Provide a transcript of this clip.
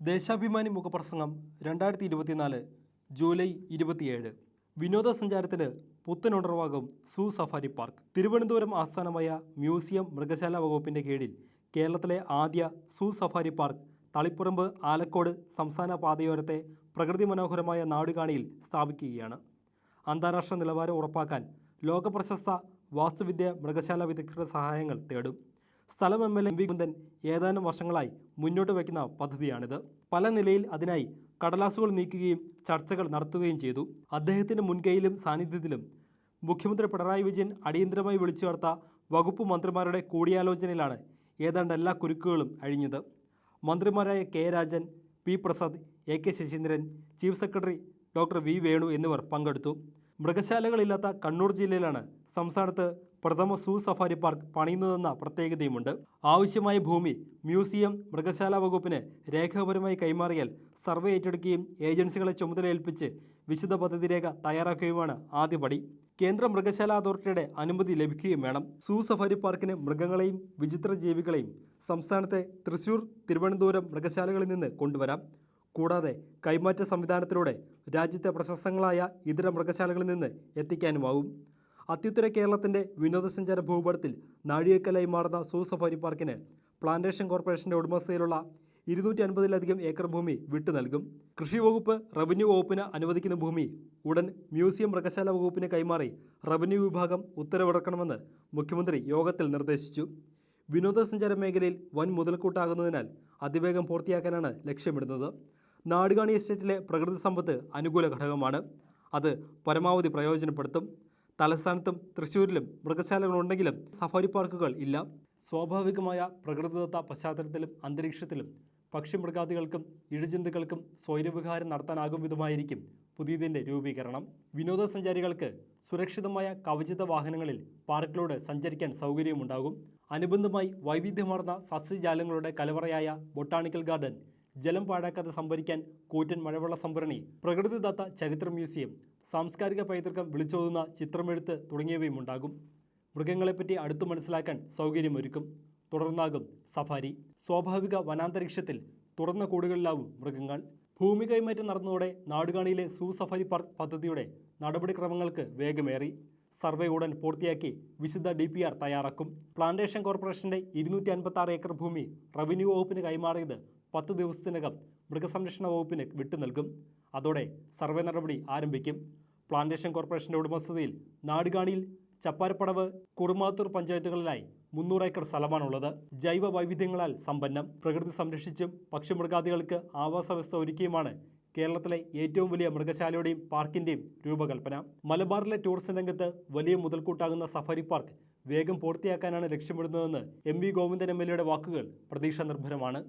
ദേശാഭിമാനി മുഖപ്രസംഗം രണ്ടായിരത്തി ഇരുപത്തിനാല് ജൂലൈ ഇരുപത്തിയേഴ്. വിനോദസഞ്ചാരത്തിന് പുത്തനുണർവാകും സൂ സഫാരി പാർക്ക്. തിരുവനന്തപുരം ആസ്ഥാനമായ മ്യൂസിയം മൃഗശാല വകുപ്പിന്റെ കീഴിൽ കേരളത്തിലെ ആദ്യ zoo safari park Taliparamba Alakode സംസ്ഥാന പാതയോരത്തെ പ്രകൃതി മനോഹരമായ നാടുകാണിയിൽ സ്ഥാപിക്കുകയാണ്. അന്താരാഷ്ട്ര നിലവാരം ഉറപ്പാക്കാൻ ലോകപ്രശസ്ത വാസ്തുവിദ്യ മൃഗശാല വിദഗ്ധരുടെ സഹായങ്ങൾ തേടും. സ്ഥലം M L M V Kundan ഏതാനും വർഷങ്ങളായി മുന്നോട്ട് വയ്ക്കുന്ന പദ്ധതിയാണിത്. പല നിലയിൽ അതിനായി കടലാസുകൾ നീക്കുകയും ചർച്ചകൾ നടത്തുകയും ചെയ്തു. അദ്ദേഹത്തിന്റെ മുൻകൈയിലും സാന്നിധ്യത്തിലും മുഖ്യമന്ത്രി പിണറായി വിജയൻ അടിയന്തരമായി വിളിച്ചു ചേർത്ത വകുപ്പ് മന്ത്രിമാരുടെ കൂടിയാലോചനയിലാണ് ഏതാണ്ട് എല്ലാ കുരുക്കുകളും അഴിഞ്ഞത്. മന്ത്രിമാരായ K Rajan P Prasad A K Saseendran chief secretary doctor V Venu എന്നിവർ പങ്കെടുത്തു. മൃഗശാലകളില്ലാത്ത കണ്ണൂർ ജില്ലയിലാണ് സംസ്ഥാനത്ത് പ്രഥമ സൂ സഫാരി പാർക്ക് പണിയുന്നതെന്ന പ്രത്യേകതയുമുണ്ട്. ആവശ്യമായ ഭൂമി മ്യൂസിയം മൃഗശാല വകുപ്പിന് രേഖാപരമായി കൈമാറിയാൽ സർവേ ഏറ്റെടുക്കുകയും ഏജൻസികളെ ചുമതലയേൽപ്പിച്ച് വിശദ പദ്ധതി രേഖ തയ്യാറാക്കുകയുമാണ് ആദ്യപടി കേന്ദ്ര മൃഗശാല അതോറിറ്റിയുടെ അനുമതി ലഭിക്കുകയും വേണം. സൂ സഫാരി പാർക്കിന് മൃഗങ്ങളെയും വിചിത്ര ജീവികളെയും സംസ്ഥാനത്തെ തൃശൂർ തിരുവനന്തപുരം മൃഗശാലകളിൽ നിന്ന് കൊണ്ടുവരാം. കൂടാതെ കൈമാറ്റ സംവിധാനത്തിലൂടെ രാജ്യത്തെ പ്രശസ്തങ്ങളായ ഇതര മൃഗശാലകളിൽ നിന്ന് എത്തിക്കാനുമാവും. അത്യുത്തര കേരളത്തിന്റെ വിനോദസഞ്ചാര ഭൂപടത്തിൽ നാഴികക്കലായി മാറുന്ന സൂ സഫാരി പാർക്കിന് പ്ലാന്റേഷൻ കോർപ്പറേഷന്റെ ഉടമസ്ഥയിലുള്ള ഇരുന്നൂറ്റി അൻപതിലധികം ഏക്കർ ഭൂമി വിട്ടു നൽകും. കൃഷി വകുപ്പ് റവന്യൂ വകുപ്പിന് അനുവദിക്കുന്ന ഭൂമി ഉടൻ മ്യൂസിയം മൃഗശാല വകുപ്പിന് കൈമാറി റവന്യൂ വിഭാഗം ഉത്തരവിറക്കണമെന്ന് മുഖ്യമന്ത്രി യോഗത്തിൽ നിർദ്ദേശിച്ചു. വിനോദസഞ്ചാര മേഖലയിൽ വൻ മുതൽക്കൂട്ടാകുന്നതിനാൽ അതിവേഗം പൂർത്തിയാക്കാനാണ് ലക്ഷ്യമിടുന്നത്. നാടുകാണി എസ്റ്റേറ്റിലെ പ്രകൃതി സമ്പത്ത് അനുകൂല ഘടകമാണ്. അത് പരമാവധി പ്രയോജനപ്പെടുത്തും. തലസ്ഥാനത്തും തൃശ്ശൂരിലും മൃഗശാലകളുണ്ടെങ്കിലും സഫാരി പാർക്കുകൾ ഇല്ല. സ്വാഭാവികമായ പ്രകൃതിദത്ത പശ്ചാത്തലത്തിലും അന്തരീക്ഷത്തിലും പക്ഷിമൃഗാദികൾക്കും ഇഴജന്തുക്കൾക്കും സ്വൈരവിഹാരം നടത്താനാകും വിധമായിരിക്കും പുതിയതിന്റെ രൂപീകരണം. വിനോദസഞ്ചാരികൾക്ക് സുരക്ഷിതമായ കവചിത വാഹനങ്ങളിൽ പാർക്കിലൂടെ സഞ്ചരിക്കാൻ സൗകര്യമുണ്ടാകും. അനുബന്ധമായി വൈവിധ്യമാർന്ന സസ്യജാലങ്ങളുടെ കലവറയായ ബൊട്ടാണിക്കൽ ഗാർഡൻ ജലം പാഴാക്കാതെ സംഭരിക്കാൻ കൂറ്റൻ മഴവെള്ള സംഭരണി പ്രകൃതിദത്ത ചരിത്ര മ്യൂസിയം സാംസ്കാരിക പൈതൃകം വിളിച്ചോതുന്ന ചിത്രമെഴുത്ത് തുടങ്ങിയവയും ഉണ്ടാകും മൃഗങ്ങളെപ്പറ്റി അടുത്തു മനസ്സിലാക്കാൻ സൗകര്യമൊരുക്കും. തുടർന്നാകും സഫാരി. സ്വാഭാവിക വനാന്തരീക്ഷത്തിൽ തുറന്ന കൂടുകളിലാവും മൃഗങ്ങൾ. ഭൂമി കൈമാറ്റം നടന്നതോടെ നാടുകാണിയിലെ സൂ സഫാരി പാർക്ക് പദ്ധതിയുടെ നടപടിക്രമങ്ങൾക്ക് വേഗമേറി. സർവേ ഉടൻ പൂർത്തിയാക്കി വിശുദ്ധ ഡി പി ആർ തയ്യാറാക്കും. പ്ലാന്റേഷൻ കോർപ്പറേഷന്റെ ഇരുന്നൂറ്റി അൻപത്തി ആറ് ഏക്കർ ഭൂമി റവന്യൂ വകുപ്പിന് കൈമാറിയത് പത്ത് ദിവസത്തിനകം മൃഗസംരക്ഷണ വകുപ്പിന് വിട്ടു നൽകും അതോടെ സർവേ നടപടി ആരംഭിക്കും. പ്ലാന്റേഷൻ കോർപ്പറേഷന്റെ ഉടമസ്ഥതയിൽ നാടുകാണിയിൽ ചപ്പാരപ്പടവ് കുറുമാത്തൂർ പഞ്ചായത്തുകളിലായി മുന്നൂറ് ഏക്കർ സ്ഥലമാണുള്ളത്. ജൈവ വൈവിധ്യങ്ങളാൽ സമ്പന്നം പ്രകൃതി സംരക്ഷിച്ചും പക്ഷിമൃഗാദികൾക്ക് ആവാസ വ്യവസ്ഥ ഒരുക്കിയുമാണ് കേരളത്തിലെ ഏറ്റവും വലിയ മൃഗശാലയുടെയും പാർക്കിന്റെയും രൂപകൽപ്പന. മലബാറിലെ ടൂറിസം രംഗത്ത് വലിയ മുതൽക്കൂട്ടാകുന്ന സഫാരി പാർക്ക് വേഗം പൂർത്തിയാക്കാനാണ് ലക്ഷ്യമിടുന്നതെന്ന് M V Govindan M L എയുടെ വാക്കുകൾ പ്രതീക്ഷ നിർഭരമാണ്